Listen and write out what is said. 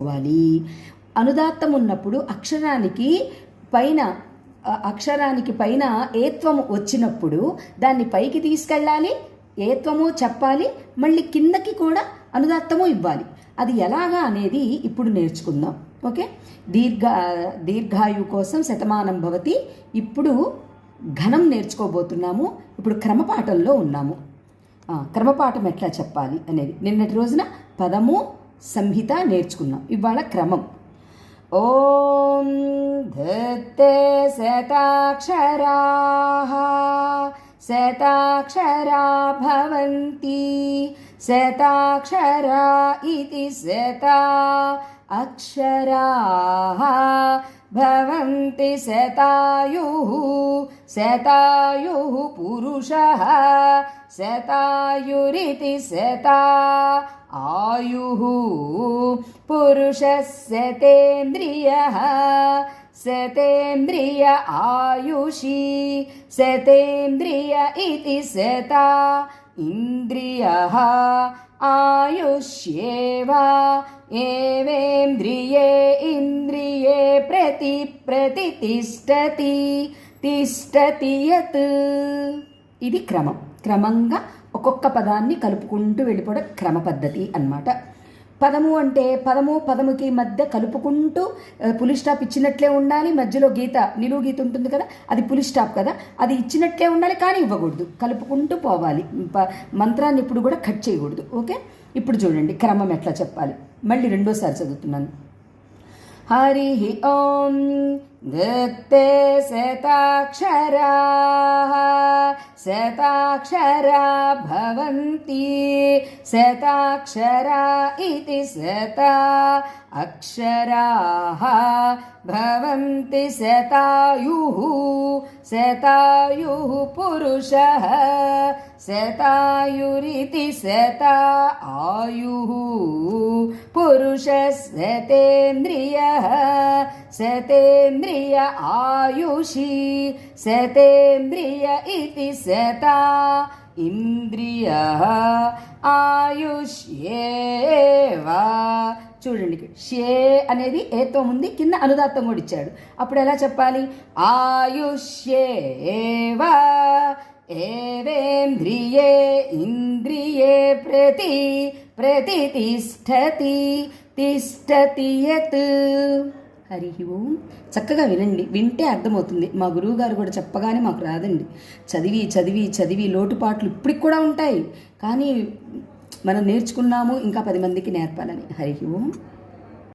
చేసుకోవాలి. అనుదాత్తం ఉన్నప్పుడు అక్షరానికి పైన అక్షరానికి పైన ఏత్వము వచ్చినప్పుడు దాన్ని పైకి తీసుకెళ్ళాలి ఏత్వము చెప్పాలి మళ్ళీ కిందకి కూడా అనుదాత్తము ఇవ్వాలి. అది ఎలాగా అనేది ఇప్పుడు నేర్చుకుందాం. ఓకే? దీర్ఘ దీర్ఘాయు కోసం శతమానం భవతి. ఇప్పుడు ఘనం నేర్చుకోబోతున్నాము. ఇప్పుడు క్రమపాఠంలో ఉన్నాము. క్రమపాఠం ఎట్లా చెప్పాలి అనేది. నిన్నటి రోజున పదము సంహిత నేర్చుకున్నాం. ఇవాళ క్రమం. ఓం ధత్తే శతాక్షరా. శతాక్షరా భవంతి. శతాక్షరా ఇది శత అక్షరా. भवन्ति शतायुः शतायुः पुरुषः शतायुरिति शता आयुः। पुरुष सतेन्द्रियः सतेन्द्रिय आयुषी सतेन्द्रिय इति सता इन्द्रियः। आयुष्येव एवेन्द्रिये ప్రతి ప్రతి ప్రతిష్టతి తిష్టతి యత్. ఇది క్రమం. క్రమంగా ఒక్కొక్క పదాన్ని కలుపుకుంటూ వెళ్ళిపోవడం క్రమ పద్ధతి అన్నమాట. పదము అంటే పదము పదముకి మధ్య కలుపుకుంటూ పులి స్టాప్ ఇచ్చినట్లే ఉండాలి. మధ్యలో గీత నిలువు గీత ఉంటుంది కదా అది పులి స్టాప్ కదా అది ఇచ్చినట్లే ఉండాలి కానీ ఇవ్వకూడదు. కలుపుకుంటూ పోవాలి. ప- మంత్రాన్ని ఇప్పుడు కూడా కట్ చేయకూడదు. ఓకే? ఇప్పుడు చూడండి క్రమం ఎట్లా చెప్పాలి. మళ్ళీ రెండోసారి చదువుతున్నాను. హరి ఓం దత్తే శతాక్షరా శతాక్షరా భవంతి శతాక్షరా ఇది శతా అక్షరా భవంతి శతాయుః శతాయుః పురుషः శతాయురితి శతా ఆయుః పురుషः శతేంద్రియः శతేంద్రియ ఆయుషి శతేంద్రియ ఇది శత ఇంద్రియ ఆయుష్యేవా చూడండి షే అనేది ఏతో ఉంది కింద అనుదాత్తం కూడా ఇచ్చాడు. అప్పుడు ఎలా చెప్పాలి? ఆయుష్యేవా ఏవేంద్రియే ఇంద్రియే ప్రతి ప్రతి తిష్టతి తిష్టతి యత్. హరి ఓం. చక్కగా వినండి. వింటే అర్థమవుతుంది. మా గురువు గారు కూడా చెప్పగానే మాకు రాదండి. చదివి చదివి చదివి లోటుపాట్లు ఇప్పటికి కూడా ఉంటాయి. కానీ మనం నేర్చుకున్నాము ఇంకా పది మందికి నేర్పాలని. హరి ఓం.